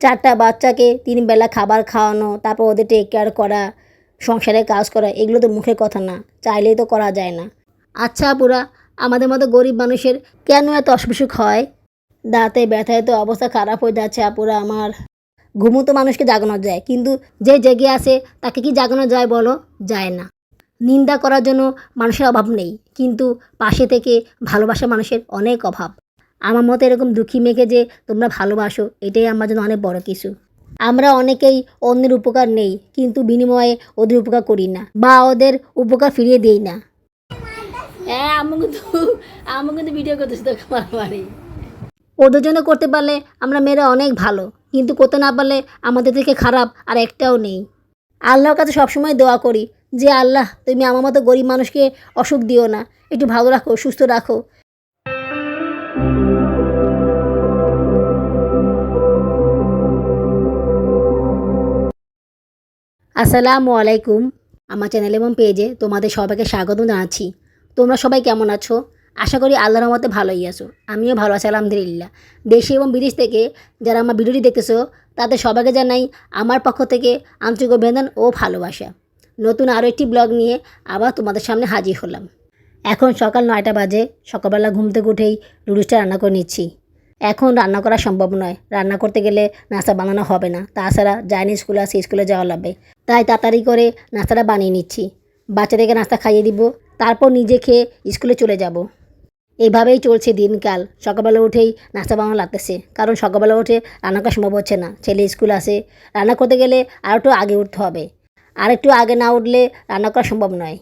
চারটা বাচ্চাকে তিন বেলা খাবার খাওয়ানো, তারপর ওদের টেক কেয়ার করা সংসারে কাজ করা, এগুলো তো মুখের কথা না, চাইলেই তো করা যায় না। আচ্ছা পুরা আমাদের মতো গরিব মানুষের কেন এত অসুখবিসুখ হয়? দাঁতে, ব্যথায় তো অবস্থা খারাপ হয়ে যাচ্ছে আপুরা আমার। ঘুমো তো মানুষকে জাগানো যায়, কিন্তু যে জেগে আছে, তাকে কি জাগানো যায় বলো? যায় না। নিন্দা করার জন্য মানুষের অভাব নেই, কিন্তু পাশে থেকে ভালোবাসা মানুষের অনেক অভাব। আমার মতো এরকম দুঃখী মেয়েকে যে তোমরা ভালোবাসো এটাই আমার জন্য অনেক বড় কিছু। আমরা অনেকেই অন্যের উপকার নেই কিন্তু বিনিময়ে ওদের উপকার করি না বা ওদের উপকার ফিরিয়ে দিই না। হ্যাঁ আমি কিন্তু আমি কিন্তু ভিডিও করতেছি তো মারামারি। ওদের জন্য করতে পারলে আমরা মেয়েরা অনেক ভালো কিন্তু করতে না পারলে আমাদের থেকে খারাপ আর একটাও নেই। আল্লাহর কাছে সবসময় দোয়া করি যে আল্লাহ তুমি আমার মতো গরিব মানুষকে অসুখ দিও না একটু ভালো রাখো সুস্থ রাখো। আসসালামু আলাইকুম। আমার চ্যানেল এবং পেজে তোমাদের সবাইকে স্বাগত জানাচ্ছি। তোমরা সবাই কেমন আছো? আশা করি আল্লাহর মতে ভালোই আছো। আমিও ভালো আছি, আলহামদুলিল্লাহ। দেশে এবং বিদেশ থেকে যারা আমার ভিডিওটি দেখতেছো, তাদের সবাইকে জানাই আমার পক্ষ থেকে আন্তরিক অভিনন্দন ও ভালোবাসা। নতুন আরও একটি ব্লগ নিয়ে আবার তোমাদের সামনে হাজির হলাম। এখন সকাল নয়টা বাজে, সকালবেলা ঘুম থেকে উঠেই নুডলসটা রান্না করে নিচ্ছি। এখন রান্না করা সম্ভব নয়। রান্না করতে গেলে নাস্তা বানানো হবে না। তাছাড়া যায়নি স্কুলে আসে স্কুলে যাওয়া লাগবে। তাই তাড়াতাড়ি করে নাস্তাটা বানিয়ে নিচ্ছি। বাচ্চাদেরকে নাস্তা খাইয়ে দিব, তারপর নিজে খেয়ে স্কুলে চলে যাব। এইভাবেই চলছে দিনকাল। সকালবেলা উঠেই নাস্তা বানানো লাগতেছে। কারণ সকালবেলা উঠে রান্না করা সম্ভব হচ্ছে না। ছেলে স্কুল আসে রান্না করতে গেলে আর একটু আগে উঠতে হবে। আর একটু আগে না উঠলে রান্না করা সম্ভব নয়।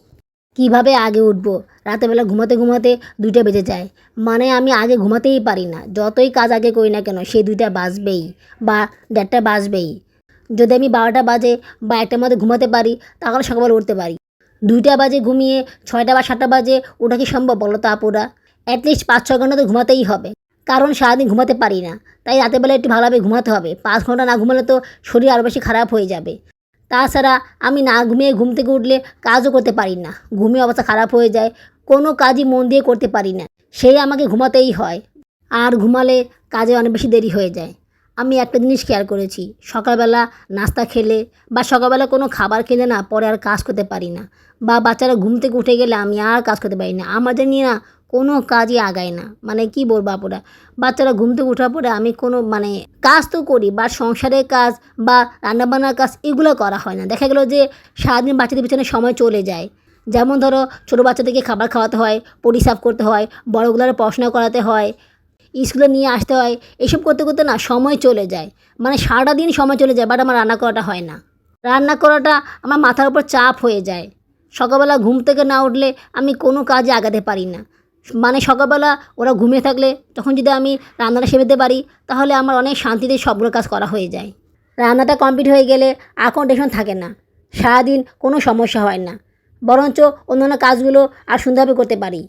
কীভাবে আগে উঠবো? রাতেরবেলা ঘুমাতে ঘুমাতে দুইটা বেজে যায়। মানে আমি আগে ঘুমাতেই পারি না। যতই কাজ আগে করি না কেন সেই দুইটা বাজবেই বা দেড়টা বাজবেই। যদি আমি বারোটা বাজে বা একটার মধ্যে ঘুমাতে পারি, তাহলে সকালবেলা উঠতে পারি। দুইটা বাজে ঘুমিয়ে ছয়টা বা সাতটা বাজে ওটা কি সম্ভব বলো তো আপুরা? অ্যাটলিস্ট পাঁচ ছয় ঘণ্টা তো ঘুমাতেই হবে। কারণ সারাদিন ঘুমাতে পারি না। তাই রাতের বেলা একটু ভালোভাবে ঘুমাতে হবে। পাঁচ ঘণ্টা না ঘুমালে তো শরীর আরও বেশি খারাপ হয়ে যাবে। তাছাড়া আমি না ঘুমিয়ে ঘুম থেকে উঠলে কাজও করতে পারি না। ঘুমিয়ে অবস্থা খারাপ হয়ে যায়, কোনো কাজই মন দিয়ে করতে পারি না। সেই আমাকে ঘুমাতেই হয়। আর ঘুমালে কাজে অনেক বেশি দেরি হয়ে যায়। আমি একটা জিনিস খেয়াল করেছি। সকালবেলা নাস্তা খেলে বা সকালবেলা কোনো খাবার খেলে না পরে আর কাজ করতে পারি না। বা বাচ্চারা ঘুম থেকে উঠে গেলে আমি আর কাজ করতে পারি না। আমাদের নিয়ে না কোনো কাজই আগায় না। মানে কি বলব আপুরা? বাচ্চারা ঘুম থেকে ওঠার পরে আমি কোনো মানে কাজ তো করি বা সংসারের কাজ বা রান্নাবান্নার কাজ এগুলো করা হয় না। দেখা গেলো যে সারাদিন বাচ্চাদের পিছনে সময় চলে যায়। যেমন ধরো ছোটো বাচ্চাদেরকে খাবার খাওয়াতে হয় পরিসাফ করতে হয়, বড়গুলোর পড়াশোনা করাতে হয় স্কুলে নিয়ে আসতে হয়, এসব করতে করতে না সময় চলে যায়। মানে সারাটা দিন সময় চলে যায় বাট আমার রান্না করাটা হয় না। রান্না করাটা আমার মাথার উপর চাপ হয়ে যায়। সকালবেলা ঘুম থেকে না উঠলে আমি কোনো কাজে আগাতে পারি না। মানে সকালবেলা ওরা ঘুমিয়ে থাকলে তখন যদি আমি রান্নাটা সেরেতে পারি, তাহলে আমার অনেক শান্তিতে সবগুলো কাজ করা হয়ে যায়। রান্নাটা কমপ্লিট হয়ে গেলে আর কোনো থাকে না। সারাদিন কোনো সমস্যা হয় না। বরঞ্চ অন্যান্য কাজগুলো আর সুন্দরভাবে করতে পারি।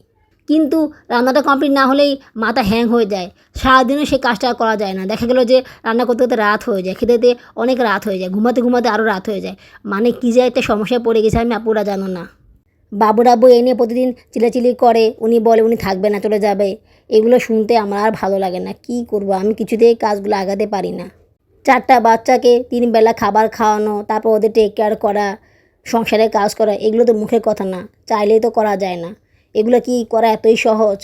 কিন্তু রান্নাটা কমপ্লিট না হলেই মাথা হ্যাং হয়ে যায়। সারাদিনও সেই কাজটা করা যায় না। দেখা গেলো যে রান্না করতে করতে রাত হয়ে যায়। খেতে খেতে অনেক রাত হয়ে যায়। ঘুমাতে ঘুমাতে আরও রাত হয়ে যায়। মানে কী যে একটা সমস্যায় পড়ে গেছে আমি আপুরা জানো না। বাবু রাব্বু এ নিয়ে প্রতিদিন চিলাচিলি করে। উনি বলে উনি থাকবে না, চলে যাবে। এগুলো শুনতে আমার আর ভালো লাগে না। কি করব? আমি কিছুতেই কাজগুলো আগাতে পারি না। চারটা বাচ্চাকে তিন বেলা খাবার খাওয়ানো, তারপর ওদের টেক কেয়ার করা সংসারে কাজ করা, এগুলো তো মুখের কথা না। চাইলেই তো করা যায় না। এগুলো কি করা এতই সহজ?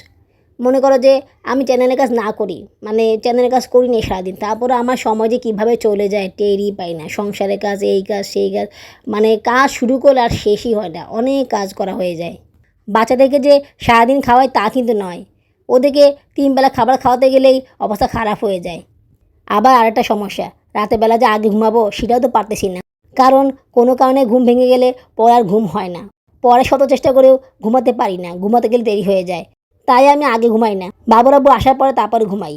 মনে করো যে আমি চ্যানেলের কাজ না করি মানে চ্যানেলের কাজ করি নি সারাদিন, তারপরে আমার সময় যে কীভাবে চলে যায় টেরই পাই না, সংসারের কাজ, এই কাজ, সেই কাজ মানে কাজ শুরু করলে আর শেষই হয় না, অনেক কাজ করা হয়ে যায়। বাচ্চাদেরকে যে সারাদিন খাওয়াই তা কিন্তু নয়, ওদেরকে তিনবেলা খাবার খাওয়াতে গেলেই অবস্থা খারাপ হয়ে যায়। আবার আরেকটা সমস্যা, রাতের বেলা যে আগে ঘুমাবো, সেটাও তো পারতেছি না, কারণ কোনো কারণে ঘুম ভেঙে গেলে পরে আর ঘুম হয় না। পরে শত চেষ্টা করেও ঘুমাতে পারি না, ঘুমাতে গেলে দেরি হয়ে যায়। তাই আমি আগে ঘুমাই না, বাবুরাবু আসার পরে তারপরে ঘুমাই।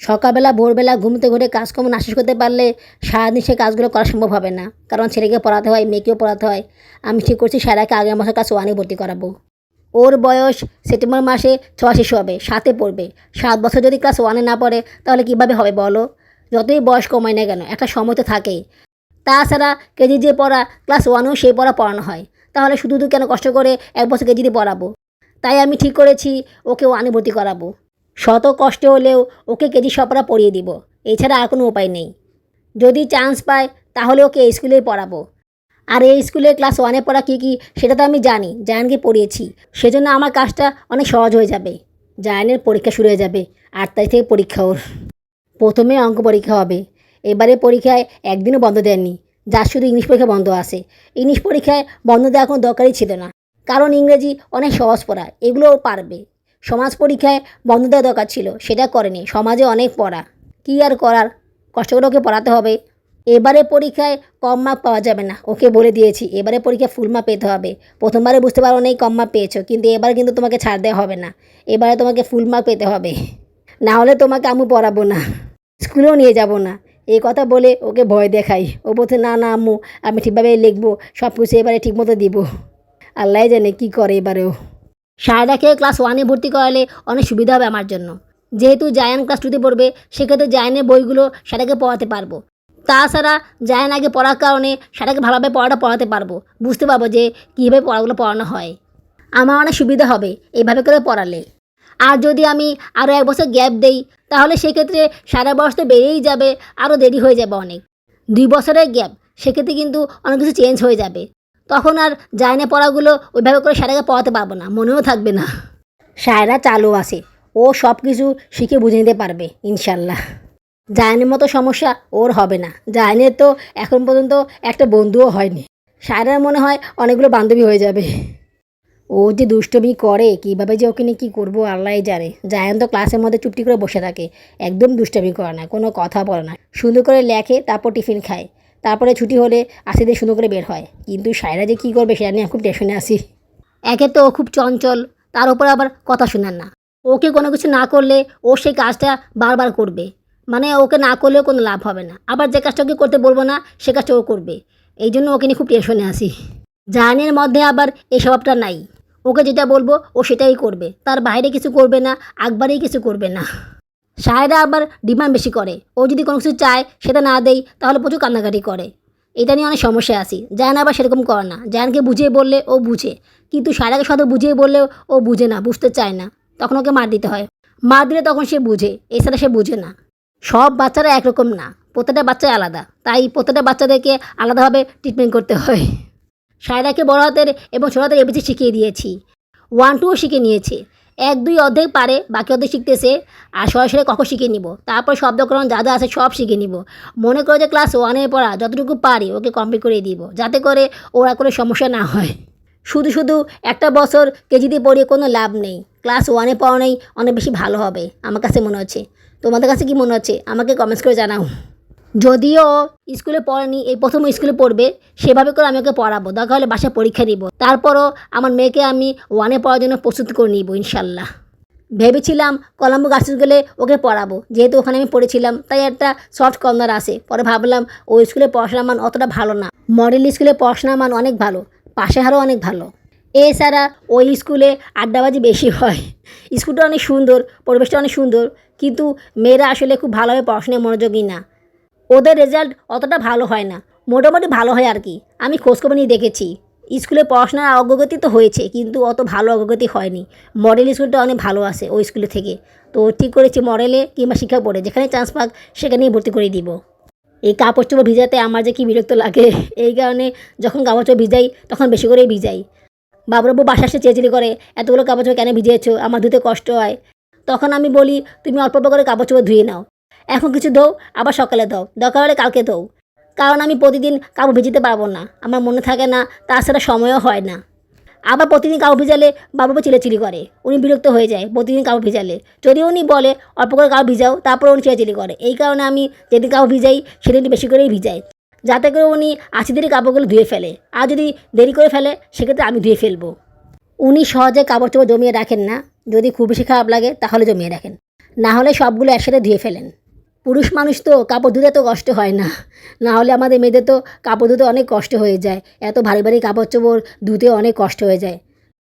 সকালবেলা, ভোরবেলা ঘুমতে ঘুরে কাজকর্ম না শেষ করতে পারলে সারাদিন সে কাজগুলো করা সম্ভব হবে না, কারণ ছেলেকে পড়াতে হয়, মেয়েকেও পড়াতে হয়। আমি ঠিক করছি স্যারাকে আগের মাসের কাছে ওয়ানে ভর্তি করাবো। ওর বয়স সেপ্টেম্বর মাসে ছয় শেষ হবে, সাতে পড়বে। সাত বছর যদি ক্লাস ওয়ানে না পড়ে, তাহলে কীভাবে হবে বলো? যতই বয়স কমায় না কেন, একটা সময় তো থাকেই। তাছাড়া কেজি যে পড়া, ক্লাস ওয়ানেও সেই পড়া পড়ানো হয়। তাহলে শুধু শুধু কেন কষ্ট করে এক বছর কেজিতে পড়াবো? তাই আমি ঠিক করেছি ওকে ওয়ানে ভর্তি করাবো। শত কষ্ট হলেও ওকে কেজি সপরা পড়িয়ে দিব। এছাড়া আর কোনো উপায় নেই। যদি চান্স পায়, তাহলে ওকে এই স্কুলেই পড়াবো। আর এই স্কুলে ক্লাস ওয়ানে পড়া কী কী, সেটা তো আমি জানি, জায়ানকে পড়িয়েছি। সেজন্য আমার কাজটা অনেক সহজ হয়ে যাবে। জায়ানের পরীক্ষা শুরু হয়ে যাবে, আট তারিখ থেকে পরীক্ষা ওর। প্রথমে অঙ্ক পরীক্ষা হবে। এবারে পরীক্ষায় একদিনও বন্ধ দেননি। যার শুধু ইংলিশ পরীক্ষা বন্ধ আছে। ইংলিশ পরীক্ষায় বন্ধ দেওয়া কোনো দরকারই ছিল না। কারণ ইংরেজি অনেক সহজ পড়া এগুলোও পারবে। সমাজ পরীক্ষায় বন্ধ দেওয়া দরকার ছিল, সেটা করেনি। সমাজে অনেক পড়া। কী আর করার? কষ্ট করে ওকে পড়াতে হবে। এবারে পরীক্ষায় কম মার্ক পাওয়া যাবে না। ওকে বলে দিয়েছি, এবারে পরীক্ষায় ফুল মার্ক পেতে হবে। প্রথমবারে বুঝতে পারো নেই কম মার্ক পেয়েছ, কিন্তু এবার কিন্তু তোমাকে ছাড় দেওয়া হবে না। এবারে তোমাকে ফুল মার্ক পেতে হবে। না হলে তোমাকে আমি পড়াবো না। স্কুলেও নিয়ে যাব না। এই কথা বলে ওকে ভয় দেখাই। ও বলছে, না না, আম্মু, আমি ঠিকভাবে লিখব সব কিছু এবারে ঠিকমতো দিব। আল্লাহ জানে কি করে এবারেও। সায়দাকে ক্লাস ওয়ানে ভর্তি করালে অনেক সুবিধা হবে আমার জন্য। যেহেতু জায়ান ক্লাস টুতে পড়বে, সেক্ষেত্রে জায়ানের বইগুলো সেটাকে পড়াতে পারব। তাছাড়া জায়ান আগে পড়ার কারণে সেটাকে ভালোভাবে পড়াটা পড়াতে পারব। বুঝতে পারব যে কীভাবে পড়াগুলো পড়ানো হয়। আমার অনেক সুবিধা হবে এইভাবে করে পড়ালে। আর যদি আমি আরও এক বছর গ্যাপ দেই তাহলে সেক্ষেত্রে সারা বয়স তো বেড়েই যাবে, আরও দেরি হয়ে যাবে অনেক। দুই বছরের গ্যাপ, সেক্ষেত্রে কিন্তু অনেক কিছু চেঞ্জ হয়ে যাবে। তখন আর জায়না পড়াগুলো, ওইভাবে করে সারাকে পড়াতে পারব না, মনেও থাকবে না। সায়রা চালু আছে, ও সব কিছু শিখে বুঝে নিতে পারবে, ইনশাল্লাহ। জায়নের মতো সমস্যা ওর হবে না, জায়নের তো এখন পর্যন্ত একটা বন্ধুও হয়নি। সায়রার মনে হয় অনেকগুলো বান্ধবী হয়ে যাবে। ও যে দুষ্টমি করে, কীভাবে যে ওকে নিয়ে কী করব আল্লাহ জানে। জায়ান তো ক্লাসের মধ্যে চুপটি করে বসে থাকে, একদম দুষ্টমি করে না, কোনো কথা বলে না। সুন্দর করে লেখে, তারপর টিফিন খায়। তারপরে ছুটি হলে আসি দিয়ে সুন্দর করে বের হয়। কিন্তু সায়রা যে কী করবে সেটা নিয়ে খুব টেনশনে আসি একে তো ও খুব চঞ্চল, তার উপরে আবার কথা শোনান না। ওকে কোনো কিছু না করলে ও সেই কাজটা বারবার করবে। মানে ওকে না করলেও কোনো লাভ হবে না। আবার যে কাজটা ওকে করতে বলব না, সে কাজটা ও করবে। এই জন্য ওকে নিয়ে খুব টেনশনে আসি জাহানের মধ্যে আবার এই স্বভাবটা নাই। ওকে যেটা বলব ও সেটাই করবে। তার বাইরে কিছু করবে না একবারেই কিছু করবে না। সায়রা আবার ডিমান্ড বেশি করে। ও যদি কোনো কিছু চায়, সেটা না দেই, তাহলে প্রচুর কান্নাকাটি করে। এটা নিয়ে অনেক সমস্যা আসি জায়ান আবার সেরকম করে না। জায়ানকে বুঝিয়ে বললে ও বুঝে। কিন্তু সায়রাকে শুধু বুঝিয়ে বললেও ও বুঝে না, বুঝতে চায় না। তখন ওকে মার দিতে হয়। মার দিলে তখন সে বুঝে, এছাড়া সে বুঝে না। সব বাচ্চারা একরকম না। প্রত্যেকটা বাচ্চাই আলাদা। তাই প্রত্যেকটা বাচ্চাদেরকে আলাদাভাবে ট্রিটমেন্ট করতে হয়। সায়রাকে বড় হাতের এবং ছোট হাতের এবিসি শিখিয়ে দিয়েছি। ওয়ান টুও শিখে নিয়েছে। এক, দুই অর্ধেক পারে, বাকি অর্ধেক শিখতেছে আর সরাসরি কখন শিখে নিব? তারপর শব্দকরণ যা যা আছে সব শিখে নিব। মনে করো যে ক্লাস ওয়ানে পড়া যতটুকু পারি, ওকে কমপ্লিট করে দিব, যাতে করে ওরা কোনো সমস্যা না হয়। শুধু শুধু একটা বছর কেজিতে পড়িয়ে কোনো লাভ নেই। ক্লাস ওয়ানে পড়ানোই অনেক বেশি ভালো হবে, আমার কাছে মনে হচ্ছে। তোমাদের কাছে কি মনে হচ্ছে? আমাকে কমেন্টস করে জানাও। যদিও স্কুলে পড়েনি এই প্রথম স্কুলে পড়বে, সেভাবে করে আমি ওকে পড়াবো। দরকার হলে বাসায় পরীক্ষা দিব। তারপরও আমার মেয়েকে আমি ওয়ানে পড়ার জন্য প্রস্তুত করে নিব, ইনশাল্লাহ। ভেবেছিলাম কলাম্বো গার্লস গেলে ওকে পড়াবো। যেহেতু ওখানে আমি পড়েছিলাম, তাই একটা সফট কর্নার আসে পরে ভাবলাম ওই স্কুলে পড়াশোনার মান অতটা ভালো না। মডেল স্কুলে পড়াশোনার মান অনেক ভালো পাশে হারও অনেক ভালো। এছাড়া ওই স্কুলে আড্ডাবাজি বেশি হয়। স্কুলটা অনেক সুন্দর, পরিবেশটা অনেক সুন্দর, কিন্তু মেয়েরা আসলে খুব ভালোভাবে পড়াশোনায় মনোযোগী না। ওদের রেজাল্ট অতটা ভালো হয় না। মোটামুটি ভালো হয় আর কি। আমি খোঁজখবর নিয়ে দেখেছি। স্কুলে পড়াশোনার অগ্রগতি তো হয়েছে, কিন্তু অত ভালো অগ্রগতি হয়নি। মডেল স্কুলটা অনেক ভালো আছে ওই স্কুলে থেকে। তো ঠিক করেছি মডেলে কিংবা শিক্ষা পড়ে যেখানে চান্স পাক, সেখানেই ভর্তি করে দিব। এই কাপড় চোপড় ভিজাতে আমার যে কী বিরক্ত লাগে, এই কারণে যখন কাপড় চোপড় ভিজাই, তখন বেশি করেই ভিজাই। বাবুরাবু বাসা এসে চেঁচিলি করে, এতগুলো কাপড় চোপড় কেন ভিজিয়েছো? আমার ধুতে কষ্ট হয়। তখন আমি বলি, তুমি অল্প অল্প করে কাপড় চোপড় ধুয়ে নাও। এখন কিছু দৌ, আবার সকালে দাও দরকার হলে কালকে দৌ। কারণ আমি প্রতিদিন কাপড় ভিজিতে পারব না। আমার মনে থাকে না তাছাড়া সময়ও হয় না। আবার প্রতিদিন কাপড় ভিজালে বাবু চিলেচিলি করে। উনি বিরক্ত হয়ে যায় প্রতিদিন কাপড় ভিজালে। যদি উনি বলে, অল্প করে কাপড় ভিজাও তারপর উনি চিলেচিলি করে। এই কারণে আমি যেদিন কাপড় ভিজাই সেদিন বেশি করেই ভিজাই। যাতে করে উনি আশি দিনের কাপড়গুলো ধুয়ে ফেলে। আর যদি দেরি করে ফেলে, সেক্ষেত্রে আমি ধুয়ে ফেলব। উনি সহজে কাপড় চোপড় জমিয়ে রাখেন না। যদি খুব বেশি খারাপ লাগে, তাহলে জমিয়ে রাখেন। না হলে সবগুলো একসাথে ধুয়ে ফেলেন। পুরুষ মানুষ তো কাপড় ধুতে তো কষ্ট হয় না। না হলে আমাদের মেয়েদের তো কাপড় ধুতে অনেক কষ্ট হয়ে যায়। এত ভারী ভারী কাপড় চোপড় ধুতে অনেক কষ্ট হয়ে যায়।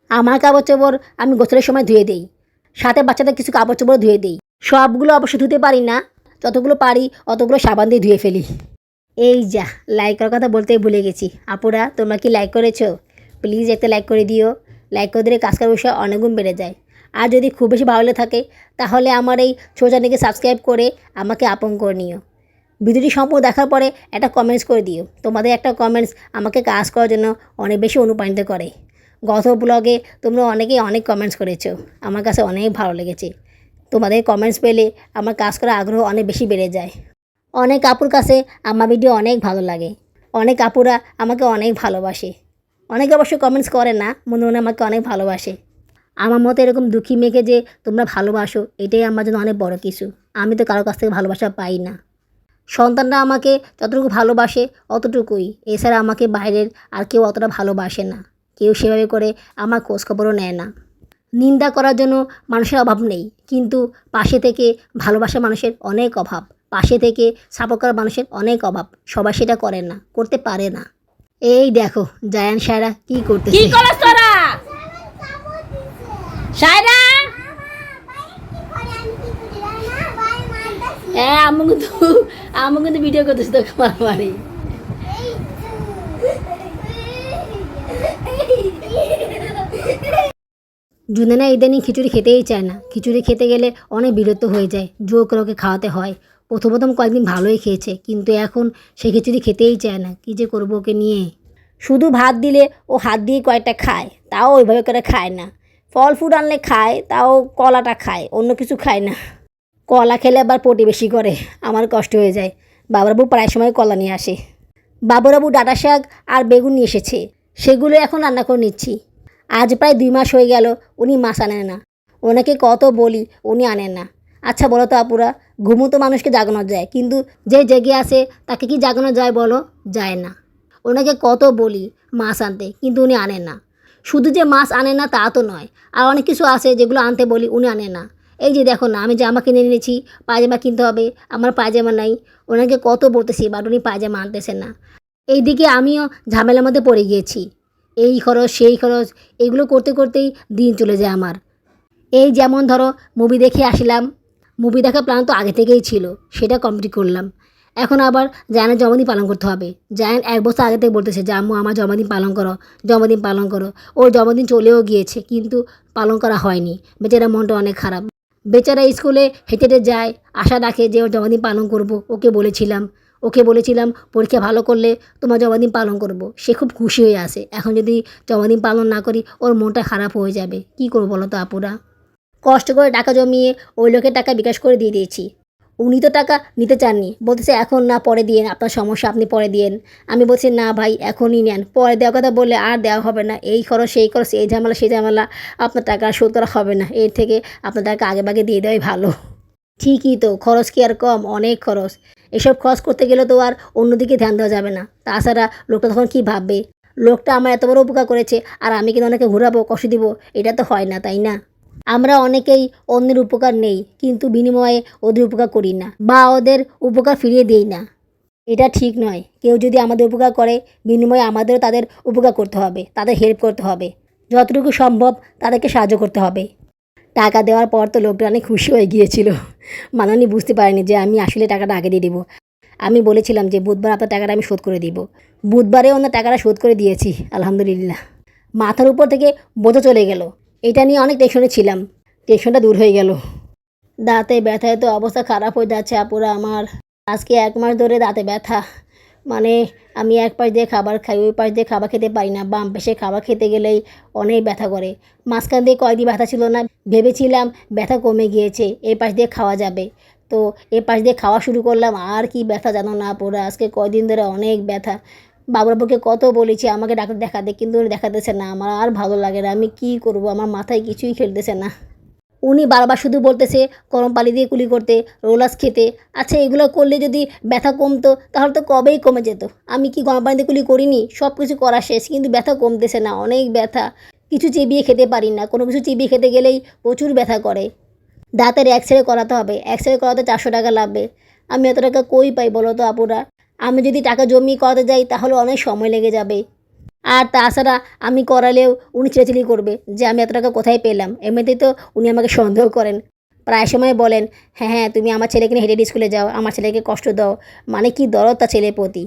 আমার কাপড় চোপড় আমি গোসলের সময় ধুয়ে দিই। সাথে বাচ্চাদের কিছু কাপড় চোপড় ধুয়ে দিই। সবগুলো অবশ্য ধুতে পারি না। যতগুলো পারি অতগুলো সাবান দিয়ে ধুয়ে ফেলি। এই যা লাইক করার কথা বলতেই ভুলে গেছি। আপুরা, তোমরা কি লাইক করেছ? প্লিজ একটা লাইক করে দিও। লাইক করে দিলে কাজ করার বিষয় অনেক গুণ বেড়ে যায়। আর যদি খুব বেশি ভালো থাকে, তাহলে আমার এই ছোটানিকে সাবস্ক্রাইব করে আমাকে আপন করে নিও। ভিডিওটি সম্পূর্ণ দেখার পরে একটা কমেন্টস করে দিও। তোমাদের একটা কমেন্টস আমাকে কাজ করার জন্য অনেক বেশি অনুপ্রাণিত করে। গত ব্লগে তোমরা অনেকেই অনেক কমেন্টস করেছ। আমার কাছে অনেক ভালো লেগেছে। তোমাদের কমেন্টস পেলে আমার কাজ করার আগ্রহ অনেক বেশি বেড়ে যায়। অনেক আপুর কাছে আমার ভিডিও অনেক ভালো লাগে। অনেক আপুরা আমাকে অনেক ভালোবাসে। অনেকে অবশ্য কমেন্টস করে না, মনে মনে আমাকে অনেক ভালোবাসে। আমার মতো এরকম দুঃখী মেয়েকে যে তোমরা ভালোবাসো, এটাই আমার জন্য অনেক বড় কিছু। আমি তো কারও কাছ থেকে ভালোবাসা পাই না। সন্তানরা আমাকে যতটুকু ভালোবাসে, অতটুকুই। এছাড়া আমাকে বাইরের আর কেউ অতটা ভালোবাসে না। কেউ সেভাবে করে আমার খোঁজখবরও নেয় না। নিন্দা করার জন্য মানুষের অভাব নেই। কিন্তু পাশে থেকে ভালোবাসা মানুষের অনেক অভাব। পাশে থেকে সাপোর্ট করা মানুষের অনেক অভাব। সবাই সেটা করে না, করতে পারে না। এই দেখো, জায়ান সায়রা কি কি করতেছে? করস তোরা সায়রা? হ্যাঁ আমি কিন্তু আমি কিন্তু ভিডিও করতেছি তোকে মারামারি। জুনেনা ইদানিং খিচুড়ি খেতেই চায় না। খিচুড়ি খেতে গেলে অনেক বিরক্ত হয়ে যায়। জোর করে ওকে খাওয়াতে হয়। প্রথম প্রথম কয়েকদিন ভালোই খেয়েছে কিন্তু এখন সে খিচুড়ি খেতেই চায় না। কী যে করব ওকে নিয়ে? শুধু ভাত দিলে ও হাত দিয়ে কয়েকটা খায় তাও ওইভাবে করে খায় না। ফল ফুড আনলে খায়, তাও কলাটা খায়, অন্য কিছু খায় না। কলা খেলে আবার পটি বেশি করে, আমার কষ্ট হয়ে যায়। বাবুরাবু প্রায় সময় কলা নিয়ে আসে। বাবুরাবু ডাটা শাক আর বেগুন নিয়ে এসেছে, সেগুলো এখন রান্না করে নিচ্ছি। আজ প্রায় দুই মাস হয়ে গেল, উনি মাছ আনেন না। ওনাকে কত বলি, উনি আনেন না। আচ্ছা বলো তো আপুরা ঘুমো তো মানুষকে জাগানো যায়, কিন্তু যে জেগে আসে তাকে কি জাগানো যায় বলো? যায় না। ওনাকে কত বলি, মাছ আনতে, কিন্তু উনি আনেন না। শুধু যে মাছ আনে না, তা তো নয়। আর অনেক কিছু আছে যেগুলো আনতে বলি, উনি আনে না। এই যে দেখো না, আমি জামা কিনে নিয়েছি পায়জামা কিনতে হবে, আমার পায়জামা নাই। ওনাকে কত বলতেছি, বাট উনি পায়জামা আনতেছেন না। এইদিকে আমিও ঝামেলার মধ্যে পড়ে গিয়েছি। এই খরচ, সেই খরচ, এগুলো করতে করতেই দিন চলে যায় আমার। এই যেমন ধরো মুভি দেখে আসলাম। মুভি দেখার প্ল্যান তো আগে থেকেই ছিল, সেটা কমপ্লিট করলাম। এখন আবার জায়ানের জন্মদিন পালন করতে হবে। জায়ান এক বছর আগে থেকে বলতেছে যে, আম্মু, আমার জন্মদিন পালন করো, জন্মদিন পালন করো। ওর জন্মদিন চলেও গিয়েছে, কিন্তু পালন করা হয়নি। বেচারা মনটা অনেক খারাপ। বেচারা স্কুলে হেঁটে হেঁটে যায়, আশা রাখে যে, ওর জন্মদিন পালন করব। ওকে বলেছিলাম। ওকে বলেছিলাম, পরীক্ষা ভালো করলে তোমার জন্মদিন পালন করব। সে খুব খুশি হয়ে আসে এখন যদি জন্মদিন পালন না করি, ওর মনটা খারাপ হয়ে যাবে। কি করব বলো তো আপুরা? কষ্ট করে টাকা জমিয়ে ওই লোকের টাকা বিকাশ করে দিয়ে দিয়েছি। উনি তো টাকা নিতে চাননি। বলতেছে, এখন না, পরে দিয়েন আপনার সমস্যা, আপনি পরে দিয়েন আমি বলছি, না ভাই, এখনই নেন। পরে দেওয়ার কথা বললে আর দেওয়া হবে না। এই খরচ, সেই খরচ, এই ঝামেলা, সেই ঝামেলা। আপনার টাকা শোধ করা হবে না। এর থেকে আপনার টাকা আগে ভাগে দিয়ে দেওয়াই ভালো। ঠিকই তো, খরচ কি আর কম? অনেক খরচ। এসব খরচ করতে গেলে তো আর অন্যদিকে ধ্যান দেওয়া যাবে না। তাছাড়া লোকটা তখন কী ভাববে? লোকটা আমার এত বড় উপকার করেছে, আর আমি কিন্তু অনেকে ঘুরাবো, কষ্ট দিব, এটা তো হয় না, তাই না? আমরা অনেকেই অন্যের উপকার নেই, কিন্তু বিনিময়ে ওদের উপকার করি না বা ওদের উপকার ফিরিয়ে দিই না। এটা ঠিক নয়। কেউ যদি আমাদের উপকার করে, বিনিময়ে আমাদেরও তাদের উপকার করতে হবে, তাদের হেল্প করতে হবে। যতটুকু সম্ভব তাদেরকে সাহায্য করতে হবে। টাকা দেওয়ার পর তো লোকটা অনেক খুশি হয়ে গিয়েছিল। মানানি বুঝতে পারেনি যে আমি আসলে টাকাটা আগে দিয়ে দেবো। আমি বলেছিলাম যে বুধবার আপনার টাকাটা আমি শোধ করে দিব। বুধবারে ওনার টাকাটা শোধ করে দিয়েছি, আলহামদুলিল্লাহ। মাথার উপর থেকে বোঝা চলে গেল। এটা নিয়ে অনেক টেনশনে ছিলাম। টেনশনটা দূর হয়ে গেল। দাঁতে ব্যথায় তো অবস্থা খারাপ হয়ে যাচ্ছে আপুরা আমার। আজকে এক মাস ধরে দাঁতে ব্যথা। মানে আমি এক পাশ দিয়ে খাবার খাই, ওই পাশ দিয়ে খাবার খেতে পারি না। বাম পেশে খাবার খেতে গেলেই অনেক ব্যথা করে। মাঝখান দিয়ে কয়েকদিন ব্যথা ছিল না, ভেবেছিলাম ব্যথা কমে গিয়েছে এই পাশ দিয়ে খাওয়া যাবে। তো এ পাশ দিয়ে খাওয়া শুরু করলাম, আর কি ব্যথা জানো না পুরো আজকে কয়দিন ধরে অনেক ব্যথা। বাবুরাবুকে কত বলেছি, আমাকে ডাক্তার দেখাতে কিন্তু উনি দেখাতেছে না। আমার আর ভালো লাগে না, আমি কি করব? আমার মাথায় কিছুই খেলতেছে না। উনি বারবার শুধু বলতেছে, গরম পানি দিয়ে কুলি করতে, রোলাস খেতে। আচ্ছা এগুলো করলে যদি ব্যথা কমতো, তাহলে তো কবেই কমে যেত? আমি কি গরম পানি দিয়ে কুলি করিনি? সব কিছু করা শেষ, কিন্তু ব্যথা কমতেছে না, অনেক ব্যথা। কিছু চিবিয়ে খেতে পারি না, কোনো কিছু চিবিয়ে খেতে গেলেই প্রচুর ব্যথা করে। দাঁতের এক্স রে করাতে হবে এক্স রে করাতে চারশো টাকা লাগবে। আমি এত টাকা কই পাই বলো তো আপুরা? আমি যদি টাকা জমিয়ে করাতে যাই, তাহলে অনেক সময় লেগে যাবে। আর তাছাড়া আমি করালেও উনি চেঁচিলি করবে যে আমি এত টাকা কোথায় পেলাম। এমনিতেই তো উনি আমাকে সন্দেহ করেন। প্রায় সময় বলেন হ্যাঁ হ্যাঁ তুমি আমার ছেলেকে নিয়ে হেঁটে স্কুলে যাও, আমার ছেলেকে কষ্ট দাও। মানে কি দরদ তা ছেলের প্রতি?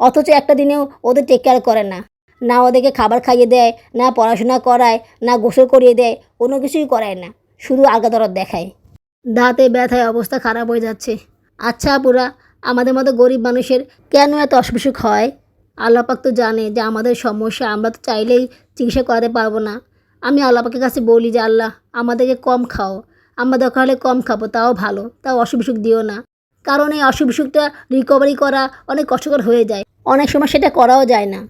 অথচ একটা দিনেও ওদের টেক কেয়ার করে না। না ওদেরকে খাবার খাইয়ে দেয়, না পড়াশোনা করায়, না গোসল করিয়ে দেয়, কোনো কিছুই করায় না। শুধু আগা দরদ দেখায়। দাঁতে, ব্যথায় অবস্থা খারাপ হয়ে যাচ্ছে। আচ্ছা পুরা আমাদের মতো গরিব মানুষের কেন এত অসুখ হয়? আল্লাপাক তো জানে যে আমাদের সমস্যা আমরা তো চাইলেই চিকিৎসা করাতে পারব না। আমি আল্লাপাকের কাছে বলি যে, আল্লাহ, আমাদেরকে কম খাও। আমরা দরকার হলে কম খাব, তাও ভালো, তাও অসুবিসুখ দিও না। কারণ এই অসুখ বিসুখটা রিকভারি করা অনেক কষ্টকর হয়ে যায়। অনেক সময় সেটা করাও যায় না।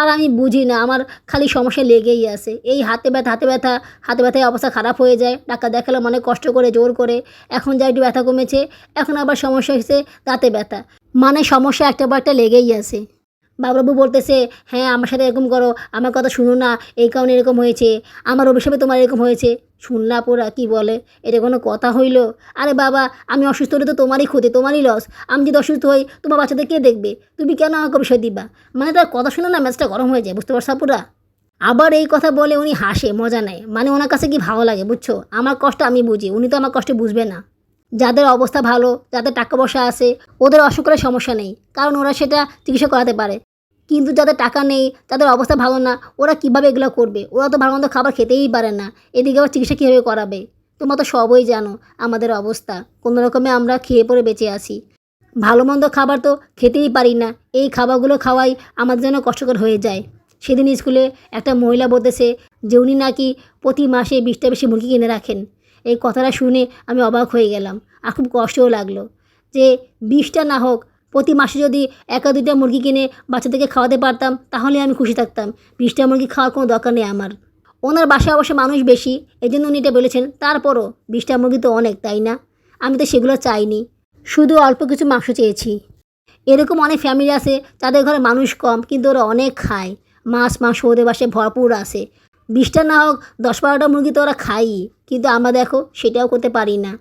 আর আমি বুঝি না, আমার খালি সমস্যা লেগেই আছে। এই হাতে ব্যথা হাতে ব্যথা, হাতে ব্যথায় অবস্থা খারাপ হয়ে যায়। ডাক্তার দেখালাম অনেক কষ্ট করে, জোর করে। এখন যা একটু ব্যথা কমেছে, এখন আবার সমস্যা হয়েছে দাঁতে ব্যথা। মানে সমস্যা একটা পর একটা লেগেই আছে। বাবুবাবু বলতেছে হ্যাঁ আমার সাথে এরকম করো, আমার কথা শুনো না, এই কারণে এরকম হয়েছে, আমার অভিশাপে তোমার এরকম হয়েছে। শুনলা পোরা, কি বলে? এটা কোনো কথা হইল? আরে বাবা, আমি অসুস্থ হলে তো তোমারই ক্ষতি, তোমারই লস আমি যদি অসুস্থ হই, তোমার বাচ্চাদের কে দেখবে? তুমি কেন আমাকে বিষয় দিবা? মানে তার কথা শুনে না ম্যাচটা গরম হয়ে যায়, বুঝতে পারছ পুরা আবার এই কথা বলে উনি হাসে, মজা নেয়। মানে ওনার কাছে কি ভালো লাগে, বুঝছ? আমার কষ্ট আমি বুঝি, উনি তো আমার কষ্ট বুঝবে না। যাদের অবস্থা ভালো, যাদের টাকা পয়সা আছে, ওদের অসুখের সমস্যা নেই, কারণ ওরা সেটা চিকিৎসা করাতে পারে। কিন্তু যাদের টাকা নেই, তাদের অবস্থা ভালো না, ওরা কীভাবে এগুলো করবে? ওরা তো ভালো মন্দ খাবার খেতেই পারে না। এদিকে আবার চিকিৎসা কীভাবে করাবে? তোমরা তো সবই জানো আমাদের অবস্থা। কোনো রকমে আমরা খেয়ে পরে বেঁচে আছি। ভালো মন্দ খাবার তো খেতেই পারি না। এই খাবারগুলো খাওয়াই আমাদের জন্য কষ্টকর হয়ে যায়। সেদিন স্কুলে একটা মহিলা বলতেছে যে উনি নাকি প্রতি মাসে বিশটা বেশি মুরগি কিনে রাখেন? এই কথাটা শুনে আমি অবাক হয়ে গেলাম। আর খুব কষ্টও লাগল যে বিশটা না হোক প্রতি মাসে যদি একা দুইটা মুরগি কিনে বাচ্চাদেরকে খাওয়াতে পারতাম, তাহলে আমি খুশি থাকতাম। বিশটা মুরগি খাওয়ার কোনো দরকার নেই আমার। ওনার বাসায় অবশ্য মানুষ বেশি এই জন্য উনি এটা বলেছেন। তারপরও বিশটা মুরগি তো অনেক, তাই না? আমি তো সেগুলো চাইনি। শুধু অল্প কিছু মাংস চেয়েছি। এরকম অনেক ফ্যামিলি আছে, যাদের ঘরে মানুষ কম, কিন্তু ওরা অনেক খায়। মাছ, মাংস ওদের বাসায় ভরপুর আছে। বিশটা না হোক, দশ বারোটা মুরগি তো ওরা খায়ই। কিন্তু আমরা দেখো, সেটাও করতে পারি না।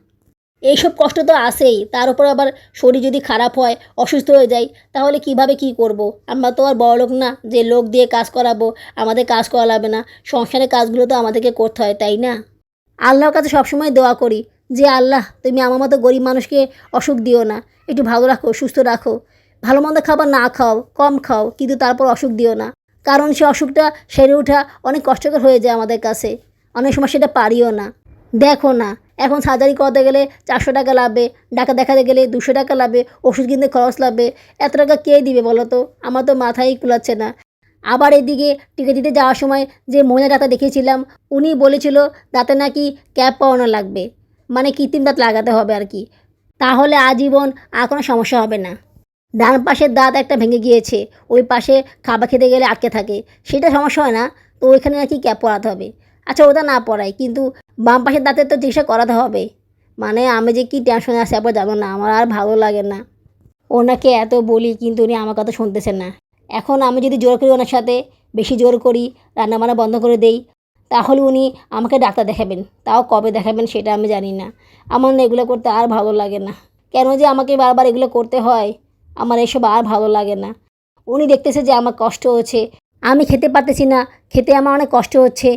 এইসব কষ্ট তো আসেই তার উপর আবার শরীর যদি খারাপ হয়, অসুস্থ হয়ে যায়, তাহলে কীভাবে কি করব। আমরা তো আর বড় লোক না, যে লোক দিয়ে কাজ করাবো, আমাদের কাজ করা লাগবে না। সংসারের কাজগুলো তো আমাদেরকে করতে হয়, তাই না? আল্লাহর কাছে সবসময় দোয়া করি যে, আল্লাহ, তুমি আমার মতো গরিব মানুষকে অসুখ দিও না। একটু ভালো রাখো, সুস্থ রাখো। ভালো মন্দ খাবার না খাও, কম খাও, কিন্তু তারপর অসুখ দিও না। কারণ সে অসুখটা সেরে ওঠা অনেক কষ্টকর হয়ে যায় আমাদের কাছে। অনেক সময় সেটা পারিও না। দেখো না এখন সার্জারি করাতে গেলে চারশো টাকা লাগবে, ডাক্তার দেখাতে গেলে দুশো টাকা লাগবে, ওষুধ কিনতে খরচ লাগবে। এত টাকা কে দিবে বলো তো? আমার তো মাথায় কুলাচ্ছে না। আবার এদিকে টিকে দিতে যাওয়ার সময় যে মহিলা ডাক্তার দেখিয়েছিলাম, উনি বলেছিল দাঁতে নাকি ক্যাপ পাওয়ানো লাগবে। মানে কৃত্রিম দাঁত লাগাতে হবে আর কি। তাহলে আজীবন আর কোনো সমস্যা হবে না। ডান পাশের দাঁত একটা ভেঙে গিয়েছে, ওই পাশে খাবার খেতে গেলে আটকে থাকে। সেটা সমস্যা হয় না, তো ওইখানে নাকি ক্যাপ পরাতে হবে। আচ্ছা ওটা না পড়াই কিন্তু বাম পাশের দাঁতের তো চিকিৎসা করাতে হবে। মানে আমি যে কি টেনশনে আছে, আবার জানো না, আমার আর ভালো লাগে না। ওনাকে এত বলি, কিন্তু উনি আমার কথা শুনতেছেন না। এখন আমি যদি জোর করি ওনার সাথে, বেশি জোর করি, রান্নাবান্না বন্ধ করে দেই, তাহলে উনি আমাকে ডাক্তার দেখাবেন। তাও কবে দেখাবেন সেটা আমি জানি না। আমার না এগুলো করতে আর ভালো লাগে না। কেন যে আমাকে বারবার এগুলো করতে হয়, আমার এসব আর ভালো লাগে না। উনি দেখতেছে যে আমার কষ্ট হচ্ছে। আমি খেতে পারতেছি না, খেতে আমার অনেক কষ্ট হচ্ছে।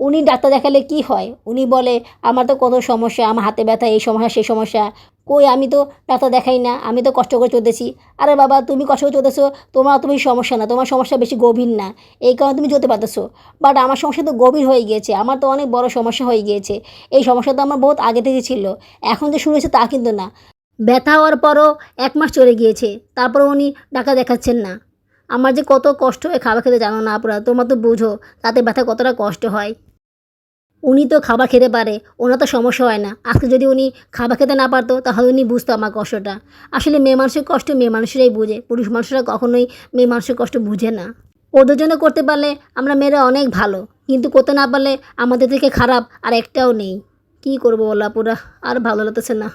উনি ডাক্তার দেখালে কি হয়? উনি বলে, আমার তো কত সমস্যা, আমার হাতে ব্যথা, এই সমস্যা, সেই সমস্যা। কই, আমি তো ডাক্তার দেখাই না, আমি তো কষ্ট করে চলতেছি। আরে বাবা, তুমি কষ্ট করে চলতেছো, তোমার অত বেশি সমস্যা না, তোমার সমস্যা বেশি গভীর না। এই কারণে তুমি চলতে পারতেছো। বাট আমার সমস্যা তো গভীর হয়ে গিয়েছে, আমার তো অনেক বড় সমস্যা হয়ে গিয়েছে। এই সমস্যা তো আমার বহুত আগে থেকে ছিল। এখন যে শুরু হয়েছে তা কিন্তু না। ব্যথা হওয়ার পরও এক মাস চলে গিয়েছে তারপর উনি ডাক্তার দেখাচ্ছেন না। আমার যে কত কষ্ট হয় খাবার খেতে জানো না আপনারা তোমরা তো বুঝো, তাতে ব্যথা কতটা কষ্ট হয়। উনি তো খাবার খেতে পারে, ওনার তো সমস্যা হয় না। আজকে যদি উনি খাবার খেতে না পারতো, তাহলে উনি বুঝতো আমার কষ্টটা। আসলে মেয়ে মানুষের কষ্ট মেয়ে মানুষেরাই বুঝে, পুরুষ মানুষরা কখনোই মেয়ে মানুষের কষ্ট বুঝে না। ওদের জন্য করতে পারলে আমরা মেয়েরা অনেক ভালো, কিন্তু করতে না পারলে আমাদের থেকে খারাপ আর একটাও নেই। কি করব বলো আপুরা? আর ভালো লাগতেছে না।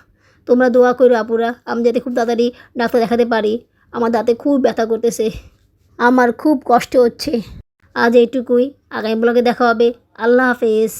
তোমরা দোয়া করো আপুরা, আমি যাতে খুব তাড়াতাড়ি ডাক্তার দেখাতে পারি। আমার দাঁতে খুব ব্যথা করতেছে। আমার খুব কষ্ট হচ্ছে। আজ এইটুকুই। আগামী ব্লগে দেখা হবে। আল্লাহ হাফেজ।